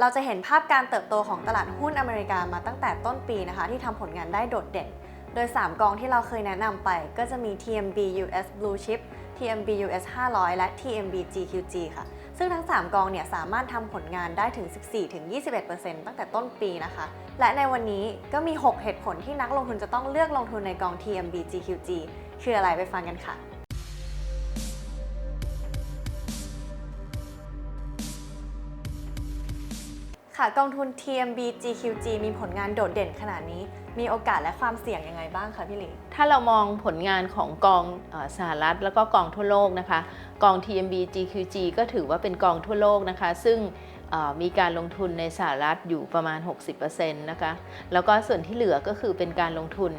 เราจะเห็นภาพการเติบโตของตลาดหุ้นอเมริกามาตั้งแต่ต้นปีนะคะที่ทำผลงานได้โดดเด่น โดย 3 กองที่เราเคยแนะนำไปก็จะมี TMB US Blue Chip TMB US 500 และ TMB GQG ค่ะ ซึ่งทั้ง 3 กองเนี่ยสามารถทำผลงานได้ถึง 14-21%ตั้งแต่ต้นปีนะคะ และในวันนี้ก็มี 6 เหตุผลที่นักลงทุนจะต้องเลือกลงทุนในกอง TMB GQG คืออะไรไปฟังกันค่ะ ค่ะกองทุน TMB GQG มีผลงานโดดเด่นขนาดนี้ มีโอกาสและความเสี่ยงยังไงบ้างคะพี่หลีถ้าเรามองผลงานของกองอสหรัฐแล้วก็กองทั่วโลกนะคะ กอง TMB GQG ก็ถือว่าเป็นกองทั่วโลกนะคะ ซึ่งมีการลงทุนในสหรัฐอยู่ประมาณ 60%นะคะ แล้วก็ส่วนที่เหลือก็คือเป็นการลงทุน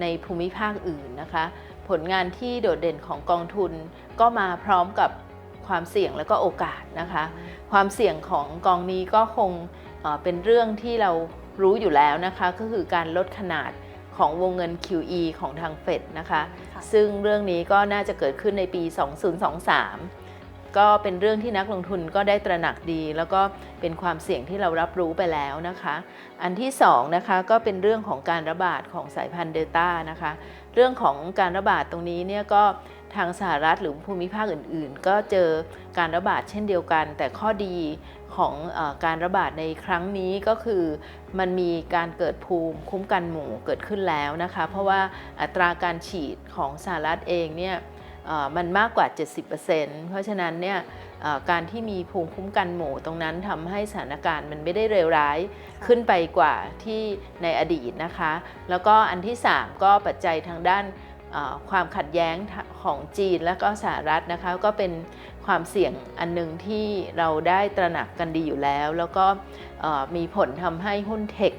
ในภูมิภาคอื่นนะคะ ผลงานที่โดดเด่นของกองทุนก็มาพร้อมกับความเสี่ยงและก็โอกาสนะคะ ความเสี่ยงของกองนี้ก็คง เอ่อเป็นเรื่องที่เรารู้อยู่แล้วนะคะ ก็คือการลดขนาดของวงเงิน QE ของทางเฟดนะคะค่ะซึ่งเรื่องนี้ก็น่าจะเกิดขึ้นในปี 2023 ก็เป็นเรื่องที่นักลงทุนก็ได้ตระหนักดี แล้วก็เป็นความเสี่ยงที่เรารับรู้ไปแล้วนะคะ อันที่สองนะคะก็เป็นเรื่องของการระบาดของสายพันธุ์เดลต้านะคะ เรื่องของการระบาดตรงนี้เนี่ยก็ทางสหรัฐหรือภูมิภาคอื่น ๆ ก็เจอการระบาดเช่นเดียวกัน แต่ข้อดี ของเออการระบาดในครั้งนี้ก็คือมันมีการเกิดภูมิคุ้มกันหมู่เกิดขึ้นแล้วนะคะ เพราะว่าอัตราการฉีดของสหรัฐเองเนี่ยเอ่อมันมากกว่า 70%เพราะฉะนั้นเนี่ยเอ่อการที่มีภูมิคุ้มกันหมู่ตรงนั้นทำให้สถานการณ์มันไม่ได้เลวร้ายขึ้นไปกว่าที่ในอดีตนะคะ แล้วก็อันที่ 3 ก็ปัจจัยทางด้านเอ่อความขัดแย้งของจีนและก็สหรัฐนะคะก็เป็น ความเสี่ยงอันหนึ่งที่เราได้ตระหนักกันดีอยู่แล้ว แล้วก็มีผลทำให้หุ้นเทค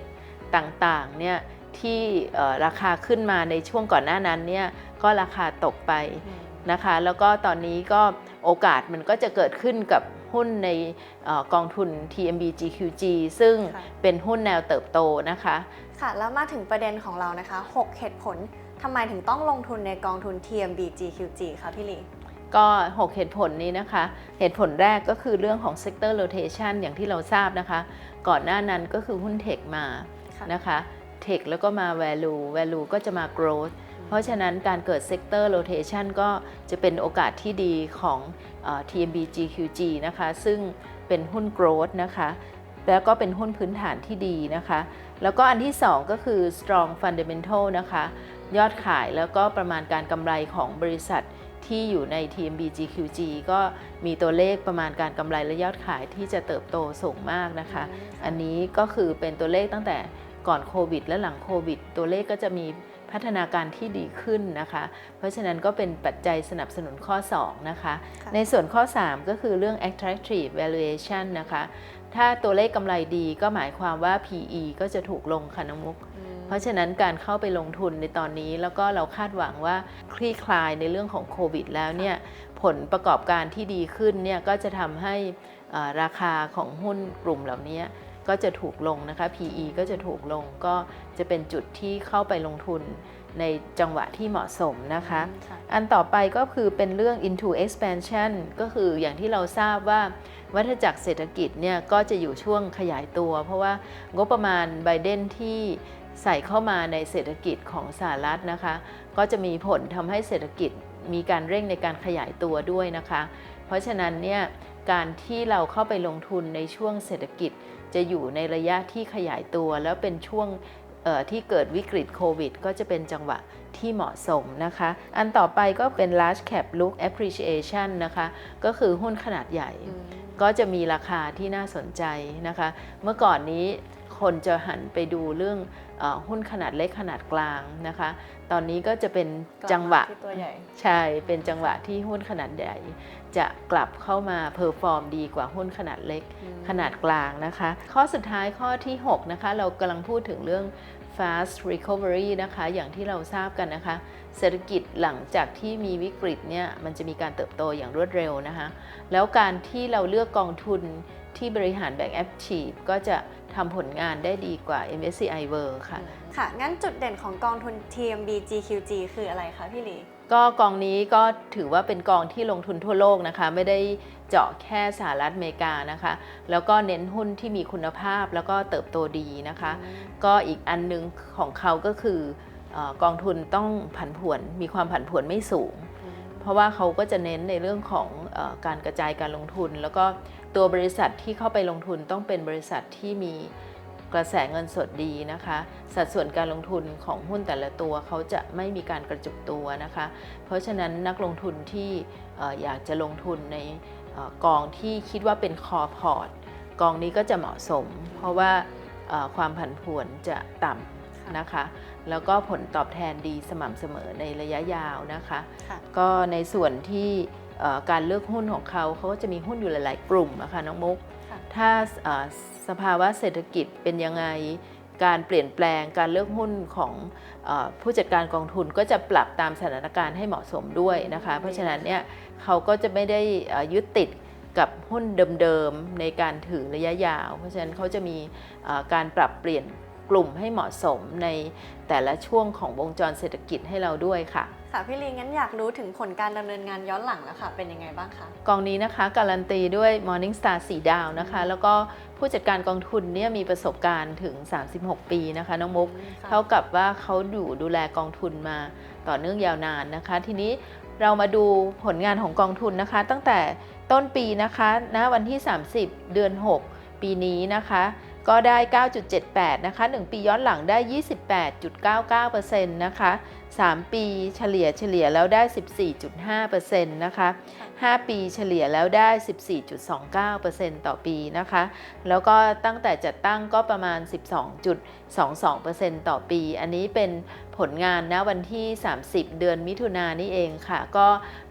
ต่างๆเนี่ยที่ราคาขึ้นมาในช่วงก่อนหน้านั้นเนี่ยก็ราคาตกไปนะคะ แล้วก็ตอนนี้ก็โอกาสมันก็จะเกิดขึ้นกับหุ้นในอกองทุน TMB GQG ซึ่งเป็นหุ้นแนวเติบโตนะคะ ค่ะแล้วมาถึงประเด็นของเรานะคะ 6 เหตุผลทำไมถึงต้องลงทุนในกองทุน TMB GQG คะพี่ลี ก็ 6 เหตุผลนี้นะคะ เหตุผลแรกก็คือเรื่องของ sector rotation อย่างที่เราทราบนะคะ ก่อนหน้านั้นก็คือหุ้นเทคมาค่ะนะคะเทคแล้วก็มา value value ก็จะมา growth เพราะฉะนั้นการเกิด sector rotation ก็จะเป็นโอกาสที่ดีของเออ TMB GQG นะคะ ซึ่งเป็นหุ้น growth นะคะแล้วก็เป็นหุ้นพื้นฐานที่ดีนะคะ แล้วก็อันที่ 2 ก็คือ strong fundamental นะคะ ยอดขายแล้วก็ประมาณการกำไรของบริษัท ที่อยู่ใน TMB GQG ก็มีตัวเลขประมาณการกำไรและยอดขายที่จะเติบโตสูงมากนะคะ อันนี้ก็คือเป็นตัวเลขตั้งแต่ก่อนโควิด และหลังโควิด ตัวเลขก็จะมีพัฒนาการที่ดีขึ้นนะคะ เพราะฉะนั้นก็เป็นปัจจัยสนับสนุนข้อ 2 นะคะค่ะในส่วนข้อ 3 ก็คือเรื่อง attractive valuation นะคะ ถ้าตัวเลขกำไรดีก็หมายความว่า PE ก็จะถูกลงค่ะน้องมุกอืม เพราะฉะนั้นการเข้าไปลงทุนในตอนนี้ แล้วก็เราคาดหวังว่าคลี่คลายในเรื่องของโควิด แล้วเนี่ยผลประกอบการที่ดีขึ้นเนี่ยก็จะทำให้เอ่อราคาของหุ้นกลุ่มเหล่านี้ก็จะถูกลงนะคะ PE ก็จะถูกลงก็จะเป็นจุดที่เข้าไปลงทุนในจังหวะที่เหมาะสมนะคะค่ะอันต่อไปก็คือเป็นเรื่อง into expansion ก็คืออย่างที่เราทราบว่าวัฏจักรเศรษฐกิจเนี่ยก็จะอยู่ช่วงขยายตัว เพราะว่างบประมาณไบเดนที่ ใส่เข้ามาในเศรษฐกิจของสหรัฐนะคะ ก็จะมีผลทำให้เศรษฐกิจมีการเร่งในการขยายตัวด้วยนะคะ เพราะฉะนั้นเนี่ยการที่เราเข้าไปลงทุนในช่วงเศรษฐกิจจะอยู่ในระยะที่ขยายตัว แล้วเป็นช่วงเอ่อที่เกิดวิกฤตโควิด ก็จะเป็นจังหวะที่เหมาะสมนะคะ อันต่อไปก็เป็น large cap look appreciation นะคะ ก็คือหุ้นขนาดใหญ่อืมก็จะมีราคาที่น่าสนใจนะคะ เมื่อก่อนนี้ คนจะหันไปดูเรื่องเออหุ้นขนาดเล็กขนาดกลางนะคะ ตอนนี้ก็จะเป็นจังหวะกลับมาที่ตัวใหญ่ใช่เป็นจังหวะที่หุ้นขนาดใหญ่จะกลับเข้ามาเพอร์ฟอร์มดีกว่าหุ้นขนาดเล็กอืมขนาดกลางนะคะ ข้อสุดท้ายข้อที่ 6 นะคะ เรากำลังพูดถึงเรื่อง fast recovery นะคะ อย่างที่เราทราบกันนะคะ เศรษฐกิจหลังจากที่มีวิกฤตเนี่ย มันจะมีการเติบโตอย่างรวดเร็วนะคะ แล้วการที่เราเลือกกองทุนที่บริหารแบบ active ก็จะ ทำผลงานได้ดีกว่า MSCI World ค่ะ ค่ะ งั้นจุดเด่นของกองทุน TMB GQG คืออะไรคะพี่หลี ก็กองนี้ก็ถือว่าเป็นกองที่ลงทุนทั่วโลกนะคะ ไม่ได้เจาะแค่สหรัฐอเมริกานะคะ แล้วก็เน้นหุ้นที่มีคุณภาพแล้วก็เติบโตดีนะคะ ก็อีกอันหนึงของเขาก็คือเออกองทุนต้องผันผวน มีความผันผวนไม่สูง เพราะว่าเขาก็จะเน้นในเรื่องของเออการกระจายการลงทุน แล้วก็ ตัวบริษัทที่เข้าไปลงทุนต้องเป็นบริษัทที่มีกระแสเงินสดดีนะคะ สัดส่วนการลงทุนของหุ้นแต่ละตัวเขาจะไม่มีการกระจุกตัวนะคะ เพราะฉะนั้นนักลงทุนที่เอ่ออยากจะลงทุนในเอ่อกองที่คิดว่าเป็นคอพอร์ตกองนี้ก็จะเหมาะสม เพราะว่าเอ่อความผันผวนจะต่ำนะคะ แล้วก็ผลตอบแทนดีสม่ำเสมอในระยะยาวนะคะค่ะก็ในส่วนที่เอ่อ การเลือกหุ้นของเขาเขาก็จะมีหุ้นอยู่หลาย ๆ กลุ่มนะคะน้องมุกค่ะถ้าเอ่อสภาวะเศรษฐกิจเป็นยังไงการเปลี่ยนแปลงการเลือกหุ้นของเออผู้จัดการกองทุนก็จะปรับตามสถานการณ์ให้เหมาะสมด้วยนะคะ เพราะฉะนั้นเนี่ยเขาก็จะไม่ได้เอ่อยึดติดกับหุ้นเดิมๆในการถือระยะยาว เพราะฉะนั้นเขาจะมีเอ่อการปรับเปลี่ยน กลุ่มให้เหมาะสมในแต่ละช่วงของวงจรเศรษฐกิจให้เราด้วยค่ะ ค่ะพี่ลีงั้นอยากรู้ถึงผลการดำเนินงานย้อนหลังแล้วค่ะ เป็นยังไงบ้างคะ กองนี้นะคะการันตีด้วย Morningstar 4ดาวนะคะ แล้วก็ผู้จัดการกองทุนเนี่ยมีประสบการณ์ถึง 36 ปีนะคะน้องมุก เท่ากับว่าเขาอยู่ดูแลกองทุนมาต่อเนื่องยาวนานนะคะ ทีนี้เรามาดูผลงานของกองทุนนะคะ ตั้งแต่ต้นปีนะคะณวันที่ 30 เดือน 6 ปีนี้นะคะ ก็ได้ 9.78 นะคะ 1 ปีย้อนหลังได้ 28.99%นะคะ 3 ปีเฉลี่ยเฉลี่ยแล้วได้ 14.5%นะคะ 5 ปีเฉลี่ยแล้วได้ 14.29%ต่อปีนะคะ แล้วก็ตั้งแต่จัดตั้งก็ประมาณ 12.22%ต่อปี อันนี้เป็นผลงานณวันที่ 30 เดือนมิถุนายนนี่เองค่ะ ก็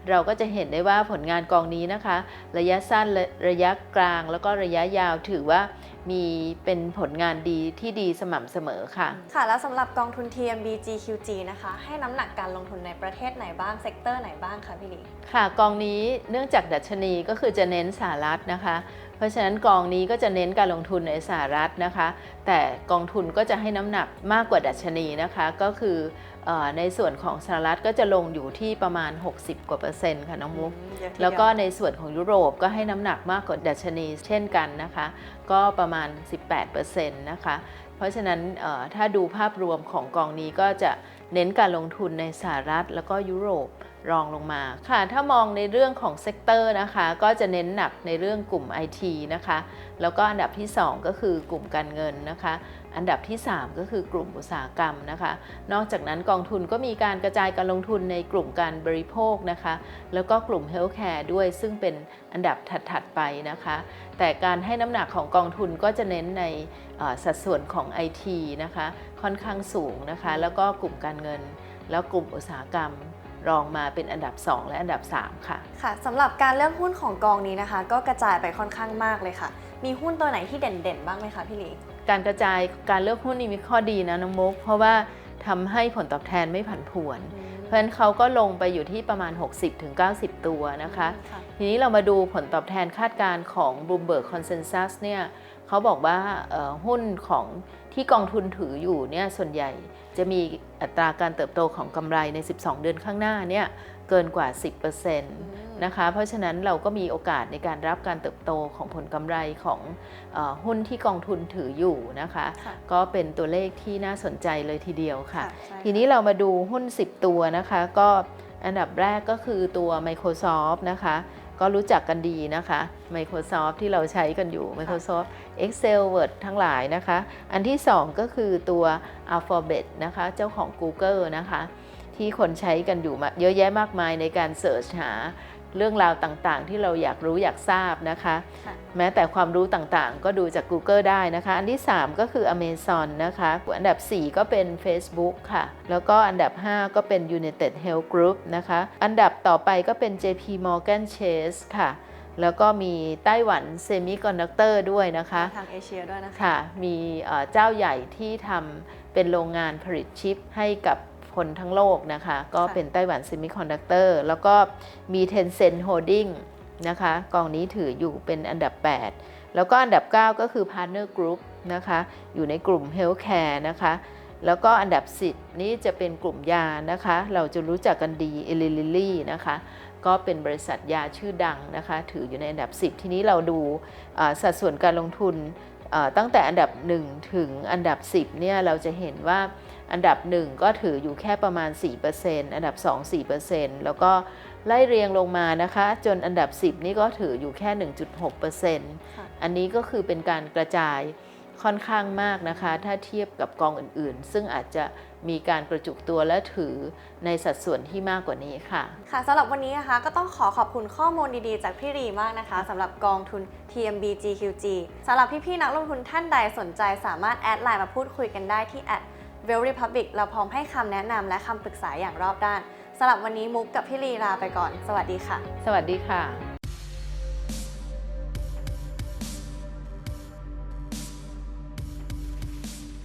เราก็จะเห็นได้ว่าผลงานกองนี้นะคะ ระยะสั้นและระยะกลางแล้วก็ระยะยาวถือว่ามีเป็นผลงานดีที่ดีสม่ำเสมอค่ะ ค่ะ แล้วสำหรับกองทุน TMB GQG นะคะให้น้ำหนักการลงทุนในประเทศไหนบ้างเซกเตอร์ไหนบ้างคะพี่ลีค่ะกองนี้เนื่องจากดัชนีก็คือจะเน้นสหรัฐนะคะ เพราะฉะนั้นกองนี้ก็จะเน้นการลงทุนในสหรัฐนะคะ แต่กองทุนก็จะให้น้ำหนักมากกว่าดัชนีนะคะ ก็คือเออในส่วนของสหรัฐก็จะลงอยู่ที่ประมาณ 60 กว่าเปอร์เซ็นต์ค่ะน้องมุกเยอะทีเดียแล้วก็ในส่วนของยุโรปก็ให้น้ำหนักมากกว่าดัชนีเช่นกันนะคะ ก็ประมาณ 18%นะคะ เพราะฉะนั้นเอ่อถ้าดูภาพรวมของกองนี้ก็จะ เน้นการลงทุนในสหรัฐแล้วก็ยุโรป รองลงมาค่ะ ถ้ามองในเรื่องของเซกเตอร์นะคะ ก็จะเน้นหนักในเรื่องกลุ่ม IT นะคะ แล้วก็อันดับที่ 2 ก็คือกลุ่มการเงินนะคะ อันดับที่ 3 ก็คือกลุ่มอุตสาหกรรมนะคะ นอกจากนั้นกองทุนก็มีการกระจายการลงทุนในกลุ่มการบริโภคนะคะ แล้วก็กลุ่มเฮลท์แคร์ด้วยซึ่งเป็นอันดับถัด ๆ ไปนะคะ แต่การให้น้ำหนักของกองทุนก็จะเน้นในสัดส่วนของ IT นะคะ ค่อนข้างสูงนะคะ แล้วก็กลุ่มการเงิน แล้วกลุ่มอุตสาหกรรม รองมาเป็นอันดับ 2 และอันดับ 3 ค่ะ ค่ะสำหรับการเลือกหุ้นของกองนี้นะคะ ก็กระจายไปค่อนข้างมากเลยค่ะ มีหุ้นตัวไหนที่เด่นๆ บ้างไหมคะพี่ลีการกระจายการเลือกหุ้นนี่มีข้อดีนะน้องมุกเพราะว่าทำให้ผลตอบแทนไม่ผันผวน เพราะฉะนั้นเขาก็ลงไปอยู่ที่ประมาณ 60-90 ตัวนะคะค่ะทีนี้เรามาดูผลตอบแทนคาดการณ์ของ Bloomberg Consensus เนี่ย เขาบอกว่าเอ่อหุ้นของที่กองทุนถืออยู่เนี่ยส่วนใหญ่จะมีอัตราการเติบโตของกำไรใน 12 เดือนข้างหน้าเนี่ยเกินกว่า 10%นะคะเพราะฉะนั้นเราก็มีโอกาสในการรับการเติบโตของผลกำไรของเออหุ้นที่กองทุนถืออยู่นะคะค่ะก็เป็นตัวเลขที่น่าสนใจเลยทีเดียวค่ะใช่ทีนี้เรามาดูหุ้น 10 ตัวนะคะ ก็อันดับแรกก็คือตัว Microsoft นะคะ ก็รู้จักกันดีนะคะ Microsoft ที่เราใช้กันอยู่ Microsoft Excel Word ทั้งหลายนะคะ อันที่ 2 ก็คือตัว Alphabet นะคะ เจ้าของ Google นะคะ ที่คนใช้กันอยู่มาเยอะแยะมากมายในการเสิร์ชหา เรื่องราวต่างๆ ที่เราอยากรู้อยากทราบนะคะค่ะแม้แต่ความรู้ต่างๆ ก็ดูจาก Google ได้นะคะ อันที่ 3 ก็คือ Amazon นะคะ อันดับ 4 ก็เป็น Facebook ค่ะ แล้วก็อันดับ 5 ก็เป็น United Health Group นะคะ อันดับต่อไปก็เป็น JP Morgan Chase ค่ะแล้วก็มีไต้หวัน Semiconductor ด้วยนะคะ ทางเอเชียด้วยนะคะ ค่ะ มีเอ่อเจ้าใหญ่ที่ทำเป็นโรงงานผลิตชิปให้กับ คนทั้งโลกนะคะ ก็เป็นไต้หวัน Semiconductor แล้วก็มี Tencent Holding นะคะกองนี้ถืออยู่เป็นอันดับ 8 แล้วก็อันดับ 9 ก็คือ Partner Group นะคะอยู่ในกลุ่ม Healthcare นะคะแล้วก็อันดับ 10 นี้จะเป็นกลุ่มยานะคะ เราจะรู้จักกันดีเอลิลิลี่นะคะ ก็เป็นบริษัทยาชื่อดังนะคะ ถืออยู่ในอันดับ 10 ทีนี้เราดูอ่าสัดส่วนการลงทุนอ่าตั้งแต่อันดับ 1 ถึงอันดับ 10เนี่ยเราจะเห็นว่า อันดับ 1 ก็ถืออยู่แค่ประมาณ 4%อันดับ 2 4%แล้วก็ไล่เรียงลงมานะคะ จนอันดับ 10 นี่ก็ถืออยู่แค่ 1.6%ค่ะอันนี้ก็คือเป็นการกระจายค่อนข้างมากนะคะ ถ้าเทียบกับกองอื่นๆ ซึ่งอาจจะมีการกระจุกตัวและถือในสัดส่วนที่มากกว่านี้ค่ะ ค่ะสำหรับวันนี้นะคะก็ต้องขอขอบคุณข้อมูลดีๆ จากพี่รีมากนะคะสำหรับกองทุน TMB GQG สำหรับพี่ๆนักลงทุนท่านใดสนใจสามารถแอดไลน์มาพูดคุยกันได้ที่ v e l Republic เราพร้อมให้คำแนะนำและคำปรึกษาอย่างรอบด้านสำหรับวันนี้มุกกับพี่ลีลาไปก่อน สวัสดีค่ะ สวัสดีค่ะ